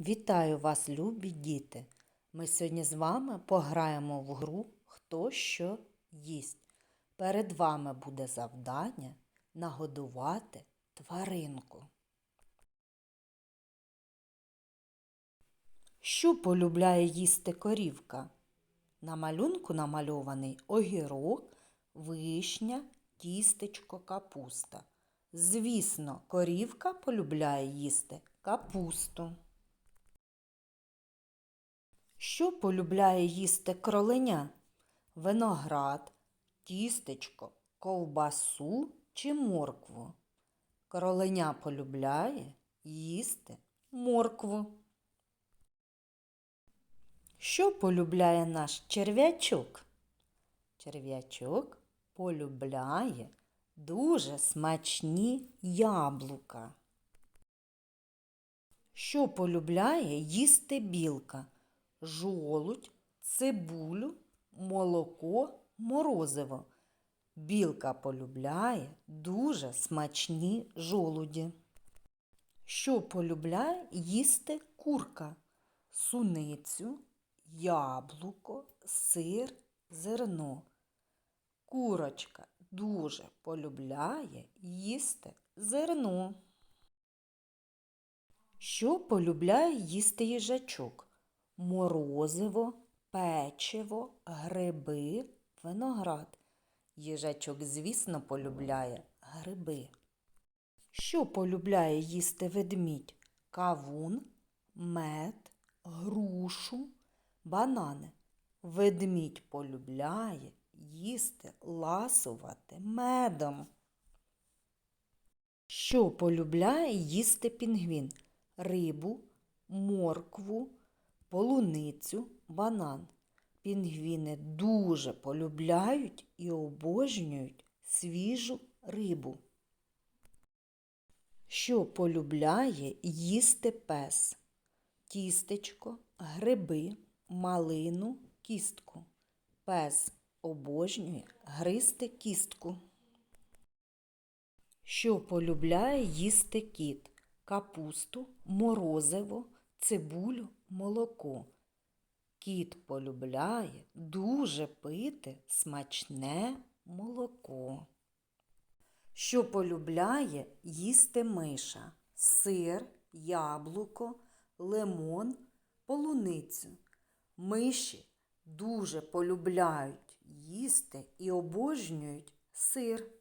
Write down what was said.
Вітаю вас, любі діти! Ми сьогодні з вами пограємо в гру Хто що їсть. Перед вами буде завдання нагодувати тваринку. Що полюбляє їсти корівка? На малюнку намальований огірок, вишня, тістечко, капуста. Звісно, корівка полюбляє їсти капусту. Що полюбляє їсти кроленя? Виноград, тістечко, ковбасу чи моркву? Кроленя полюбляє їсти моркву. Що полюбляє наш черв'ячок? Черв'ячок полюбляє дуже смачні яблука. Що полюбляє їсти білка? Жолудь, цибулю, молоко, морозиво. Білка полюбляє дуже смачні жолуді. Що полюбляє їсти курка? Суницю, яблуко, сир, зерно. Курочка дуже полюбляє їсти зерно. Що полюбляє їсти їжачок? Морозиво, печиво, гриби, виноград. Їжачок, звісно, полюбляє гриби. Що полюбляє їсти ведмідь? Кавун, мед, грушу, банани. Ведмідь полюбляє їсти ласувати медом. Що полюбляє їсти пінгвін? Рибу, моркву, полуницю, банан. Пінгвіни дуже полюбляють і обожнюють свіжу рибу. Що полюбляє їсти пес? Тістечко, гриби, малину, кістку. Пес обожнює гризти кістку. Що полюбляє їсти кіт? Капусту, морозиво, цибулю, молоко. Кіт полюбляє дуже пити смачне молоко. Що полюбляє їсти миша? Сир, яблуко, лимон, полуницю. Миші дуже полюбляють їсти і обожнюють сир.